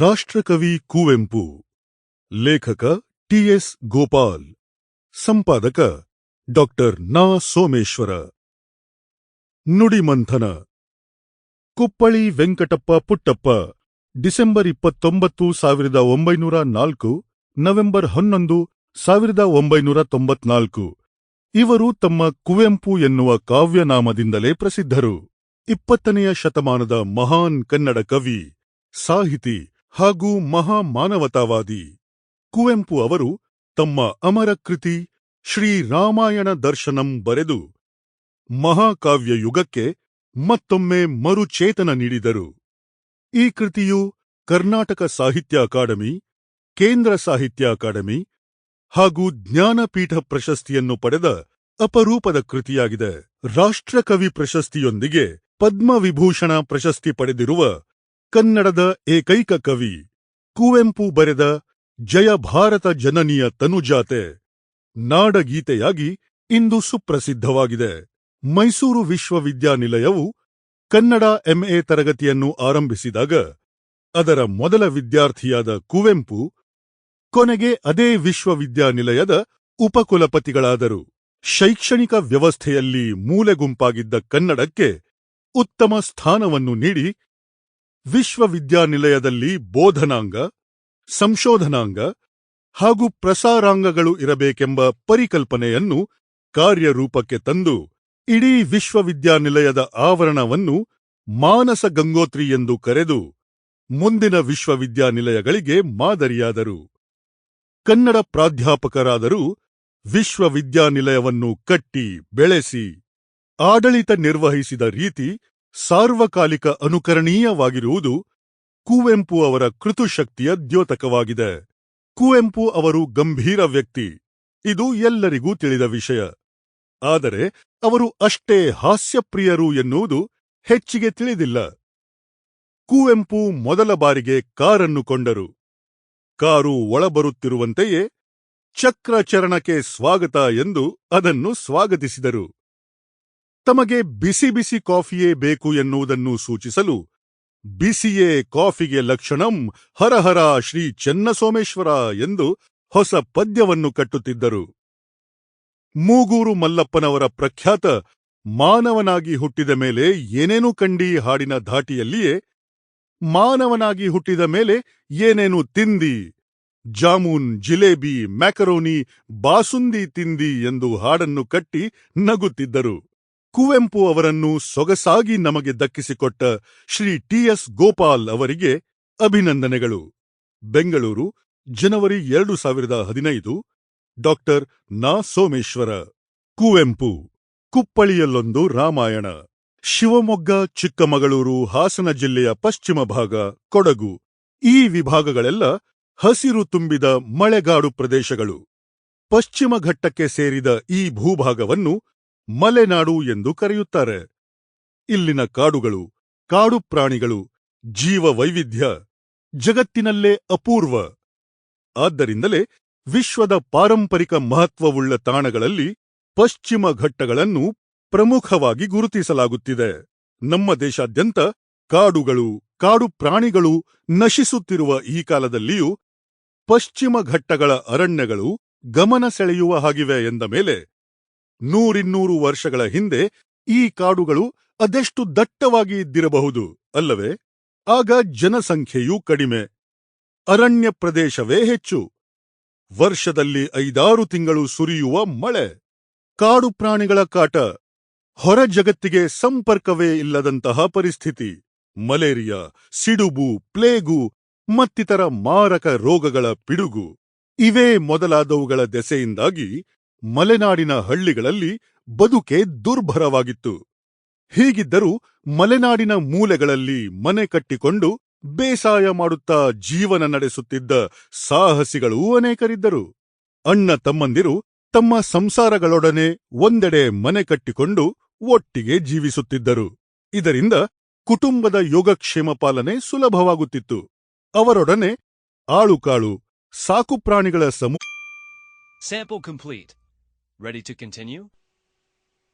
ರಾಷ್ಟ್ರಕವಿ ಕುವೆಂಪು, ಲೇಖಕ ಟಿಎಸ್ ಗೋಪಾಲ್, ಸಂಪಾದಕ ಡಾಕ್ಟರ್ ನಾ. ಸೋಮೇಶ್ವರ. ನುಡಿಮಂಥನ, ಕುಪ್ಪಳಿ ವೆಂಕಟಪ್ಪ ಪುಟ್ಟಪ್ಪ, ಡಿಸೆಂಬರ್ ಇಪ್ಪತ್ತೊಂಬತ್ತು ಸಾವಿರದ ಒಂಬೈನೂರ ನಾಲ್ಕು, ನವೆಂಬರ್ ಹನ್ನೊಂದು ಸಾವಿರದ ಒಂಬೈನೂರ ತೊಂಬತ್ನಾಲ್ಕು. ಇವರು ತಮ್ಮ ಕುವೆಂಪು ಎನ್ನುವ ಕಾವ್ಯನಾಮದಿಂದಲೇ ಪ್ರಸಿದ್ಧರು. ಇಪ್ಪತ್ತನೆಯ ಶತಮಾನದ ಮಹಾನ್ ಕನ್ನಡ ಕವಿ, ಸಾಹಿತಿ ಹಾಗೂ ಮಹಾ ಮಾನವತಾವಾದಿ ಕುವೆಂಪು ಅವರು ತಮ್ಮ ಅಮರ ಕೃತಿ ಶ್ರೀ ರಾಮಾಯಣ ದರ್ಶನಂ ಬರೆದು ಮಹಾಕಾವ್ಯ ಯುಗಕ್ಕೆ ಮತ್ತೊಮ್ಮೆ ಮರುಚೇತನ ನೀಡಿದರು. ಈ ಕೃತಿಯು ಕರ್ನಾಟಕ ಸಾಹಿತ್ಯ ಅಕಾಡೆಮಿ, ಕೇಂದ್ರ ಸಾಹಿತ್ಯ ಅಕಾಡೆಮಿ ಹಾಗೂ ಜ್ಞಾನಪೀಠ ಪ್ರಶಸ್ತಿಯನ್ನು ಪಡೆದ ಅಪರೂಪದ ಕೃತಿಯಾಗಿದೆ. ರಾಷ್ಟ್ರಕವಿ ಪ್ರಶಸ್ತಿಯೊಂದಿಗೆ ಪದ್ಮವಿಭೂಷಣ ಪ್ರಶಸ್ತಿ ಪಡೆದಿರುವ ಕನ್ನಡದ ಏಕೈಕ ಕವಿ, ಕುವೆಂಪು ಬರೆದ ಜಯ ಭಾರತ ಜನನಿಯ ತನುಜಾತೆ, ನಾಡಗೀತೆಯಾಗಿ ಇಂದು ಸುಪ್ರಸಿದ್ಧವಾಗಿದೆ. ಮೈಸೂರು ವಿಶ್ವವಿದ್ಯಾನಿಲಯವು ಕನ್ನಡ ಎಂಎ ತರಗತಿಯನ್ನು ಆರಂಭಿಸಿದಾಗ ಅದರ ಮೊದಲ ವಿದ್ಯಾರ್ಥಿಯಾದ ಕುವೆಂಪು ಕೊನೆಗೆ ಅದೇ ವಿಶ್ವವಿದ್ಯಾನಿಲಯದ ಉಪಕುಲಪತಿಗಳಾದರು. ಶೈಕ್ಷಣಿಕ ವ್ಯವಸ್ಥೆಯಲ್ಲಿ ಮೂಲೆಗುಂಪಾಗಿದ್ದ ಕನ್ನಡಕ್ಕೆ ಉತ್ತಮ ಸ್ಥಾನವನ್ನು ನೀಡಿ ವಿಶ್ವವಿದ್ಯಾನಿಲಯದಲ್ಲಿ ಬೋಧನಾಂಗ, ಸಂಶೋಧನಾಂಗ ಹಾಗೂ ಪ್ರಸಾರಾಂಗಗಳು ಇರಬೇಕೆಂಬ ಪರಿಕಲ್ಪನೆಯನ್ನು ಕಾರ್ಯರೂಪಕ್ಕೆ ತಂದು ಇಡೀ ವಿಶ್ವವಿದ್ಯಾನಿಲಯದ ಆವರಣವನ್ನು ಮಾನಸ ಗಂಗೋತ್ರಿ ಎಂದು ಕರೆದು ಮುಂದಿನ ವಿಶ್ವವಿದ್ಯಾನಿಲಯಗಳಿಗೆ ಮಾದರಿಯಾದರು. ಕನ್ನಡ ಪ್ರಾಧ್ಯಾಪಕರಾದರೂ ವಿಶ್ವವಿದ್ಯಾನಿಲಯವನ್ನು ಕಟ್ಟಿ, ಬೆಳೆಸಿ, ಆಡಳಿತ ನಿರ್ವಹಿಸಿದ ರೀತಿ ಸಾರ್ವಕಾಲಿಕ ಅನುಕರಣೀಯವಾಗಿರುವುದು ಕುವೆಂಪು ಅವರ ಕೃತುಶಕ್ತಿಯ ದ್ಯೋತಕವಾಗಿದೆ. ಕುವೆಂಪು ಅವರು ಗಂಭೀರ ವ್ಯಕ್ತಿ. ಇದು ಎಲ್ಲರಿಗೂ ತಿಳಿದ ವಿಷಯ. ಆದರೆ ಅವರು ಅಷ್ಟೇ ಹಾಸ್ಯಪ್ರಿಯರು ಎನ್ನುವುದು ಹೆಚ್ಚಿಗೆ ತಿಳಿದಿಲ್ಲ. ಕುವೆಂಪು ಮೊದಲ ಬಾರಿಗೆ ಕಾರನ್ನು ಕೊಂಡರು. ಕಾರು ಒಳಬರುತ್ತಿರುವಂತೆಯೇ ಚಕ್ರಚರಣಕ್ಕೆ ಸ್ವಾಗತ ಎಂದು ಅದನ್ನು ಸ್ವಾಗತಿಸಿದರು. ತಮಗೆ ಬಿಸಿ ಬಿಸಿ ಕಾಫಿಯೇ ಬೇಕು ಎನ್ನುವುದನ್ನು ಸೂಚಿಸಲು ಬಿಸಿಯೇ ಕಾಫಿಗೆ ಲಕ್ಷಣಂ ಹರಹರ ಶ್ರೀ ಚೆನ್ನಸೋಮೇಶ್ವರ ಎಂದು ಹೊಸ ಪದ್ಯವನ್ನು ಕಟ್ಟುತ್ತಿದ್ದರು. ಮೂಗೂರು ಮಲ್ಲಪ್ಪನವರ ಪ್ರಖ್ಯಾತ ಮಾನವನಾಗಿ ಹುಟ್ಟಿದ ಮೇಲೆ ಏನೇನು ಕಂಡಿ ಹಾಡಿನ ಧಾಟಿಯಲ್ಲಿಯೇ ಮಾನವನಾಗಿ ಹುಟ್ಟಿದ ಮೇಲೆ ಏನೇನು ತಿಂದಿ? ಜಾಮೂನ್, ಜಿಲೇಬಿ, ಮ್ಯಾಕರೋನಿ, ಬಾಸುಂದಿ ತಿಂದಿ ಎಂದು ಹಾಡನ್ನು ಕಟ್ಟಿ ನಗುತ್ತಿದ್ದರು. ಕುವೆಂಪು ಅವರನ್ನು ಸೊಗಸಾಗಿ ನಮಗೆ ದಕ್ಕಿಸಿಕೊಟ್ಟ ಶ್ರೀ ಟಿಎಸ್ ಗೋಪಾಲ್ ಅವರಿಗೆ ಅಭಿನಂದನೆಗಳು. ಬೆಂಗಳೂರು, ಜನವರಿ ಎರಡು ಸಾವಿರದ ಹದಿನೈದು, ಡಾಕ್ಟರ್ ನಾ ಸೋಮೇಶ್ವರ, ಕುವೆಂಪು, ಕುಪ್ಪಳಿಯಲ್ಲೊಂದು ರಾಮಾಯಣ. ಶಿವಮೊಗ್ಗ, ಚಿಕ್ಕಮಗಳೂರು, ಹಾಸನ ಜಿಲ್ಲೆಯ ಪಶ್ಚಿಮ ಭಾಗ, ಕೊಡಗು. ಈ ವಿಭಾಗಗಳೆಲ್ಲ ಹಸಿರು ತುಂಬಿದ ಮಳೆಗಾಡು ಪ್ರದೇಶಗಳು. ಪಶ್ಚಿಮ ಘಟ್ಟಕ್ಕೆ ಸೇರಿದ ಈ ಭೂಭಾಗವನ್ನು ಮಲೆನಾಡು ಎಂದು ಕರೆಯುತ್ತಾರೆ. ಇಲ್ಲಿನ ಕಾಡುಗಳು, ಕಾಡು ಪ್ರಾಣಿಗಳು ಜೀವ ವೈವಿಧ್ಯ ಜಗತ್ತಿನಲ್ಲೇ ಅಪೂರ್ವ. ಆದ್ದರಿಂದಲೇ ವಿಶ್ವದ ಪಾರಂಪರಿಕ ಮಹತ್ವವುಳ್ಳ ತಾಣಗಳಲ್ಲಿ ಪಶ್ಚಿಮ ಘಟ್ಟಗಳನ್ನು ಪ್ರಮುಖವಾಗಿ ಗುರುತಿಸಲಾಗುತ್ತಿದೆ. ನಮ್ಮ ದೇಶಾದ್ಯಂತ ಕಾಡುಗಳು, ಕಾಡು ಪ್ರಾಣಿಗಳು ನಶಿಸುತ್ತಿರುವ ಈ ಕಾಲದಲ್ಲಿಯೂ ಪಶ್ಚಿಮ ಘಟ್ಟಗಳ ಅರಣ್ಯಗಳು ಗಮನ ಸೆಳೆಯುವ ಹಾಗಿವೆ ಎಂದ ಮೇಲೆ ನೂರಿನ್ನೂರು ವರ್ಷಗಳ ಹಿಂದೆ ಈ ಕಾಡುಗಳು ಅದೆಷ್ಟು ದಟ್ಟವಾಗಿ ಇದ್ದಿರಬಹುದು ಅಲ್ಲವೇ? ಆಗ ಜನಸಂಖ್ಯೆಯೂ ಕಡಿಮೆ. ಅರಣ್ಯ ಪ್ರದೇಶವೇ ಹೆಚ್ಚು. ವರ್ಷದಲ್ಲಿ ಐದಾರು ತಿಂಗಳು ಸುರಿಯುವ ಮಳೆ. ಕಾಡು ಪ್ರಾಣಿಗಳ ಕಾಟ ಹೊರ ಜಗತ್ತಿಗೆ ಸಂಪರ್ಕವೇ ಇಲ್ಲದಂತಹ ಪರಿಸ್ಥಿತಿ. ಮಲೇರಿಯಾ, ಸಿಡುಬು, ಪ್ಲೇಗು, ಮತ್ತಿತರ ಮಾರಕ ರೋಗಗಳ ಪಿಡುಗು. ಇವೇ ಮೊದಲಾದವುಗಳ ದೆಸೆಯಿಂದಾಗಿ ಮಲೆನಾಡಿನ ಹಳ್ಳಿಗಳಲ್ಲಿ ಬದುಕೆ ದುರ್ಭರವಾಗಿತ್ತು. ಹೀಗಿದ್ದರೂ ಮಲೆನಾಡಿನ ಮೂಲೆಗಳಲ್ಲಿ ಮನೆ ಕಟ್ಟಿಕೊಂಡು ಬೇಸಾಯ ಮಾಡುತ್ತಾ ಜೀವನ ನಡೆಸುತ್ತಿದ್ದ ಸಾಹಸಿಗಳೂ ಅನೇಕರಿದ್ದರು. ಅಣ್ಣ ತಮ್ಮಂದಿರು ತಮ್ಮ ಸಂಸಾರಗಳೊಡನೆ ಒಂದೆಡೆ ಮನೆ ಕಟ್ಟಿಕೊಂಡು ಒಟ್ಟಿಗೆ ಜೀವಿಸುತ್ತಿದ್ದರು. ಇದರಿಂದ ಕುಟುಂಬದ ಯೋಗಕ್ಷೇಮ ಪಾಲನೆ ಸುಲಭವಾಗುತ್ತಿತ್ತು. ಅವರೊಡನೆ ಆಳುಕಾಳು ಸಾಕುಪ್ರಾಣಿಗಳ ಸಮೂ Sample complete.